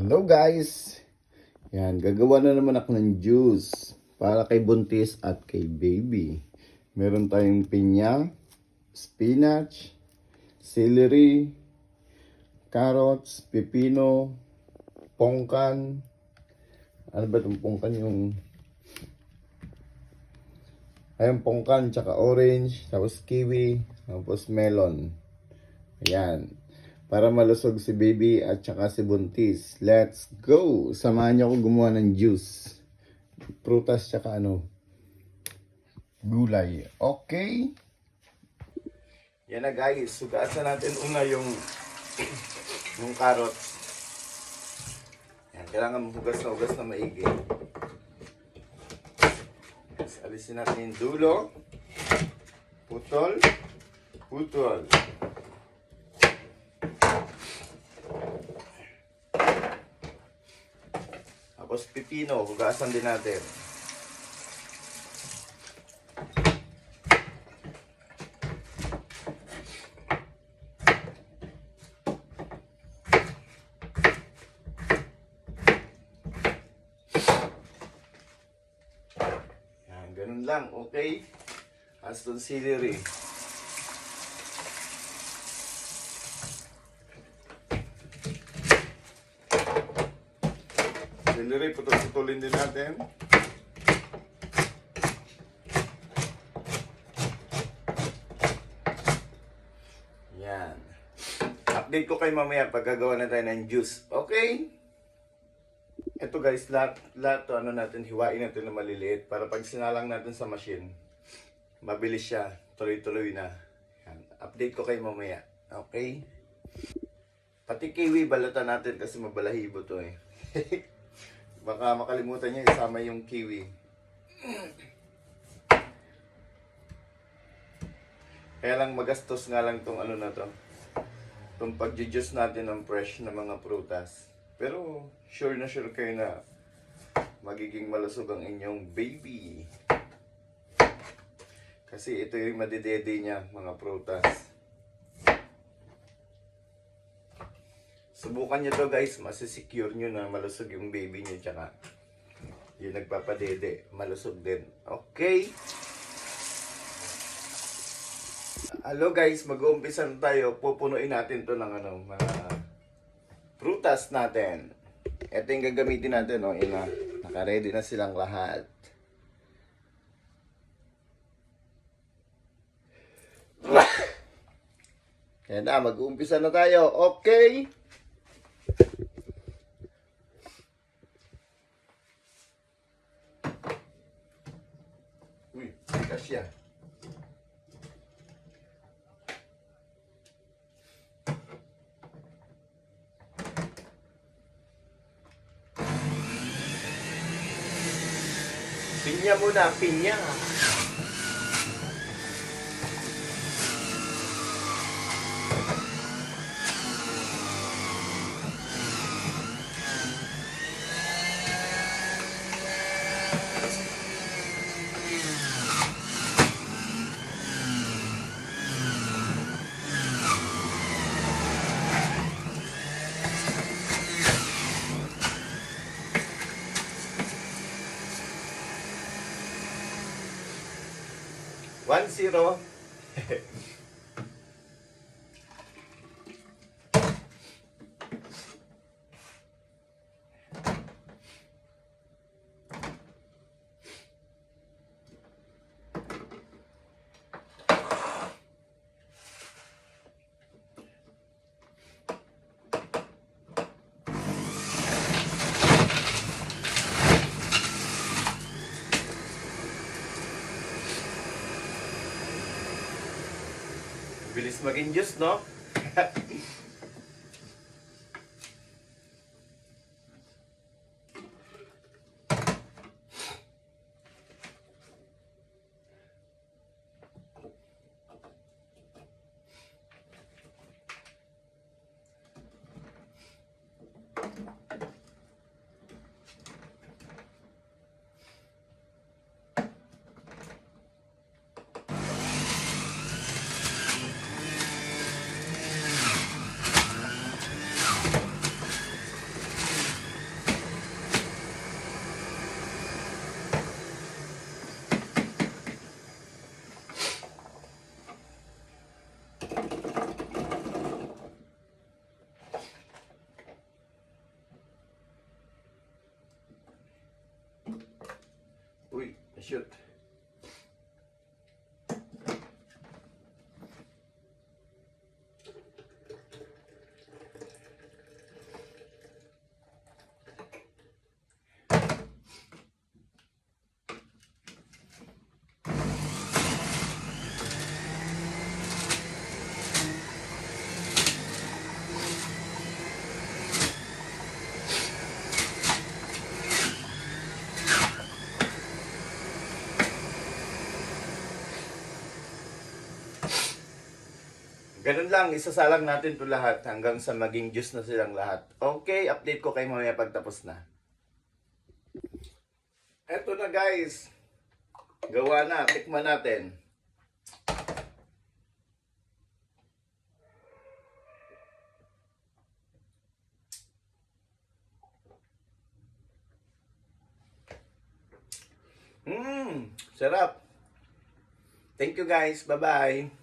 Hello guys! Yan, gagawa na naman ako ng juice para kay buntis at kay baby. Meron tayong pinya, spinach, celery, carrots, pepino, pongkan. Ano ba itong pongkan yung... Ayun, pongkan, tsaka orange, tapos kiwi, tapos melon. Ayan. Para malusog si baby at saka si buntis. Let's go! Samahan niyo ako gumawa ng juice. Prutas tsaka ano, gulay. Okay? Yan na guys. Sugasan natin una yung yung carrots. Yan, kailangan hugas na hugas na maigi. Yes, alisin natin dulo. Putol. Putol. Tapos pipino, hugasan din natin. Yan, ganun lang, okay? Aston celery. Celery, putol-putulin din natin. Yan. Update ko kayo mamaya pag gagawa na tayo ng juice. Okay? Ito guys, lahat, lahat to ano natin, hiwain natin na maliliit para pag sinalang natin sa machine, mabilis siya, tuloy-tuloy na. Yan. Update ko kayo mamaya. Okay? Pati kiwi balatan natin kasi mabalahibo to eh. Baka makalimutan niya isama yung kiwi. Kaya lang magastos nga lang tong ano na to. Tong pagjujuice natin ng fresh na mga prutas. Pero sure na sure kayo na magiging malusog ang inyong baby. Kasi ito yung madidede niya, mga prutas. Subukan nyo to guys, masisecure nyo na malusog yung baby nyo tsaka yung nagpapadede, malusog din. Okay? Hello guys, mag-uumpisa na tayo. Pupunuin natin to ng ano, mga prutas natin. Ito yung gagamitin natin, oh, yun na. Naka-ready na silang lahat. Kaya na, mag-uumpisa na tayo. Okay? Kasya. Pinya muna, pinya. One zero. Bilis maging juice, no? значит, Ganun lang, isasalang natin to lahat hanggang sa maging juice na silang lahat. Okay, update ko kayo mamaya pagtapos na. Eto na guys. Gawa na, tikman natin. Mmm, sarap. Thank you guys. Bye-bye.